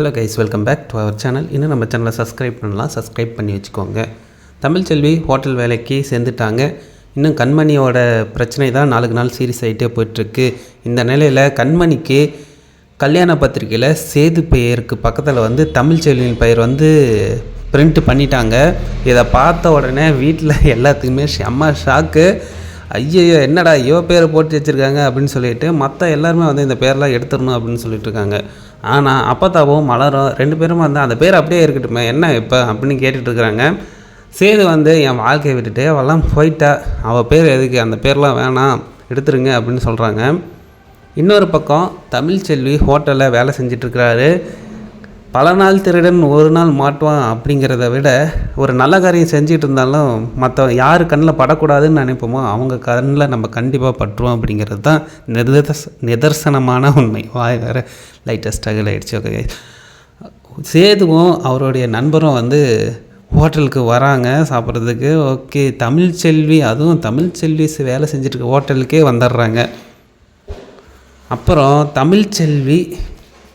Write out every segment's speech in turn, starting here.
Hello guys welcome back to our channel இன்னும் நம்ம சேனலை சப்ஸ்கிரைப் பண்ணலாம். சப்ஸ்கிரைப் பண்ணி வச்சுக்கோங்க. தமிழ்ச்செல்வி ஹோட்டல் வேலைக்கு சேர்ந்துட்டாங்க. இன்னும் கண்மணியோட பிரச்சனை தான் நாளுக்கு நாள் சீரியஸ் ஆகிட்டே போயிட்டுருக்கு. இந்த நிலையில் கண்மணிக்கு கல்யாண பத்திரிக்கையில் சேது பெயருக்கு பக்கத்தில் வந்து தமிழ்ச்செல்வியின் பெயர் வந்து பிரிண்ட் பண்ணிட்டாங்க. இதை பார்த்த உடனே வீட்டில் எல்லாத்துக்குமே செம்ம ஷாக்கு ஐயையோ என்னடா இவ பேரை போட்டு வச்சுருக்காங்க அப்படின்னு சொல்லிட்டு மற்ற எல்லாருமே வந்து இந்த பேரெலாம் எடுத்துடணும் அப்படின்னு சொல்லிட்டு இருக்காங்க. ஆனால் அப்பத்தாவும் மலரும் ரெண்டு பேரும் வந்து அந்த பேர் அப்படியே இருக்கட்டுமே என்ன இப்போ அப்படின்னு கேட்டுட்ருக்குறாங்க சேது வந்து என் வாழ்க்கையை விட்டுட்டு அவெல்லாம் போயிட்டா அவள் பேர் எதுக்கு? அந்த பேர்லாம் வேணாம் எடுத்துருங்க அப்படின்னு சொல்கிறாங்க இன்னொரு பக்கம் தமிழ்ச்செல்வி ஹோட்டலில் வேலை செஞ்சிட்ருக்கிறாரு பல நாள் திருடன் ஒரு நாள் மாட்டுவான் அப்படிங்கிறத விட ஒரு நல்ல காரியம் செஞ்சுட்டு இருந்தாலும் மற்ற யார் கண்ணில் படக்கூடாதுன்னு நினைப்போமோ அவங்க கண்ணில் நம்ம கண்டிப்பாக பட்டுருவோம் அப்படிங்கிறது தான் நிதர்ச நிதர்சனமான உண்மை. வாய் வேறு லைட்டாக ஸ்ட்ரகிள் ஆகிடுச்சு ஓகே சேதுவும் அவருடைய நண்பரும் வந்து ஹோட்டலுக்கு வராங்க சாப்பிட்றதுக்கு. ஓகே தமிழ்ச்செல்வி அதுவும் தமிழ்ச்செல்வி வேலை செஞ்சுட்டு இருக்க ஹோட்டலுக்கே வந்துடுறாங்க. அப்புறம் தமிழ்ச்செல்வி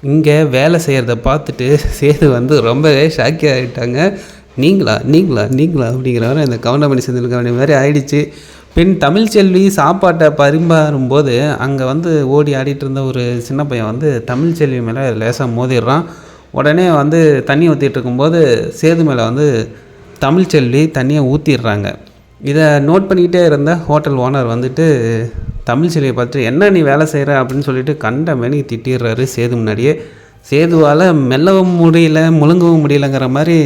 இங்கே வேலை செய்கிறத பார்த்துட்டு சேது வந்து ரொம்பவே ஷாக்கி ஆகிட்டாங்க நீங்களா? நீங்களா? நீங்களா? அப்படிங்கிற இந்த அந்த கவுண்டமணி செந்தில்கவனி மாதிரி ஆயிடுச்சு. பின் தமிழ்ச்செல்வி சாப்பாட்டை பரிமாறும்போது அங்கே வந்து ஓடி ஆடிட்டு இருந்த ஒரு சின்ன பையன் வந்து தமிழ்ச்செல்வி மேலே லேசாக மோதிடுறான். உடனே வந்து தண்ணி ஊற்றிட்டு இருக்கும்போது சேது மேலே வந்து தமிழ்ச்செல்வி தண்ணியை ஊற்றிடுறாங்க இதை நோட் பண்ணிக்கிட்டே இருந்த ஹோட்டல் ஓனர் வந்துட்டு தமிழ் தமிழ்ச்செல்வியை பார்த்துட்டு என்ன நீ வேலை செய்கிற அப்படின்னு சொல்லிட்டு கண்ட மேனி திட்டிடுறாரு சேது முன்னாடியே. சேதுவால் மெல்லவும் முடியல முழுங்கவும் முடியலங்கிற மாதிரி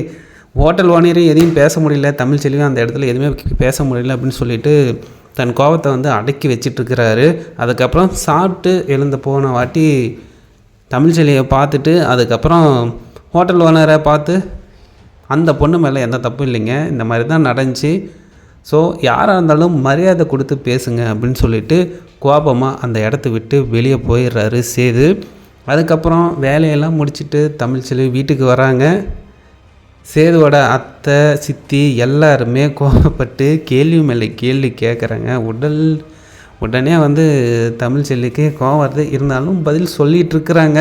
ஹோட்டல் ஓனரையும் எதையும் பேச முடியல தமிழ் தமிழ்ச்செல்வியும் அந்த இடத்துல எதுவுமே பேச முடியல அப்படின்னு சொல்லிட்டு தன் கோபத்தை வந்து அடக்கி வச்சிட்ருக்கிறாரு. அதுக்கப்புறம் சாப்பிட்டு எழுந்த போன வாட்டி தமிழ்ச்செல்வியை பார்த்துட்டு அதுக்கப்புறம் ஹோட்டல் ஓனரை பார்த்து அந்த பொண்ணு மேலே எந்த தப்பும் இல்லைங்க. இந்த மாதிரி தான் நடந்துச்சு. ஸோ யாராக இருந்தாலும் மரியாதை கொடுத்து பேசுங்க அப்படின்னு சொல்லிட்டு கோபமாக அந்த இடத்த விட்டு வெளியே போயிடுறாரு சேது. அதுக்கப்புறம் வேலையெல்லாம் முடிச்சுட்டு தமிழ்ச்செல்வி வீட்டுக்கு வராங்க. சேதுவோட அத்தை சித்தி எல்லாருமே கோபப்பட்டு கேள்வி மேலே கேள்வி கேட்குறாங்க உடல் உடனே வந்து தமிழ் செல்லிக்கு கோவம் வருது. இருந்தாலும் பதில் சொல்லிகிட்டு இருக்கிறாங்க.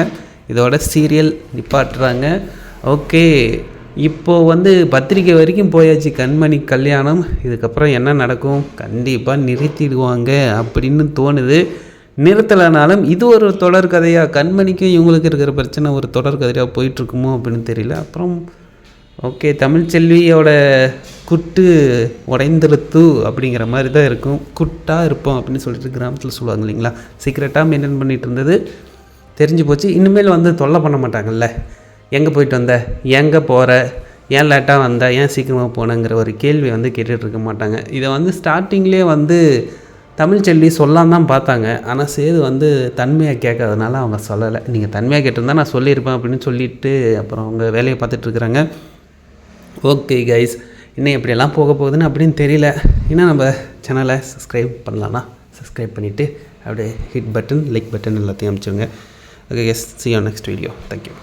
இதோட சீரியல் நிப்பாட்டுறாங்க. ஓகே இப்போது வந்து பத்திரிக்கை வரைக்கும் போயாச்சு. கண்மணி கல்யாணம் இதுக்கப்புறம் என்ன நடக்கும்? கண்டிப்பாக நிறுத்திடுவாங்க அப்படின்னு தோணுது. நிறுத்தலைனாலும் இது ஒரு தொடர் கதையாக கண்மணிக்கும் இவங்களுக்கு இருக்கிற பிரச்சனை ஒரு தொடர் கதையாக போயிட்டுருக்குமோ அப்படின்னு தெரியல. அப்புறம் ஓகே தமிழ்ச்செல்வியோட குட்டு உடைந்திருத்து அப்படிங்கிற மாதிரி தான் இருக்கும். குட்டாக இருப்போம் அப்படின்னு சொல்லிட்டு கிராமத்தில் சொல்லுவாங்க இல்லைங்களா? சீக்கிரட்டாக மெயின்டைன் பண்ணிகிட்டு இருந்தது. தெரிஞ்சு போச்சு. இனிமேல் வந்து தொல்லை பண்ண மாட்டாங்கல்ல. எங்கே போயிட்டு வந்த? எங்கே போகிற? ஏன் லேட்டாக வந்த? ஏன் சீக்கிரமாக போனங்கிற ஒரு கேள்வி வந்து கேட்டுட்ருக்க மாட்டாங்க. இதை வந்து ஸ்டார்டிங்லேயே வந்து தமிழ்ச்செல்வி சொல்லாம தான் பார்த்தாங்க. ஆனால் சேது வந்து தன்மையாக கேட்காதனால அவங்க சொல்லலை. நீங்கள் தன்மையாக கேட்டிருந்தா நான் சொல்லியிருப்பேன் அப்படின்னு சொல்லிட்டு அப்புறம் அவங்க வேலையை பார்த்துட்ருக்குறாங்க ஓகே கைஸ் இன்னும் எப்படியெல்லாம் போக போகுதுன்னு அப்படின்னு தெரியல. இன்னும் நம்ம சேனலை சப்ஸ்கிரைப் பண்ணலான்னா சப்ஸ்கிரைப் பண்ணிவிட்டு அப்படியே ஹிட் பட்டன் லைக் பட்டன் எல்லாத்தையும் அனுப்பிச்சிடுங்க okay yes see you next video thank you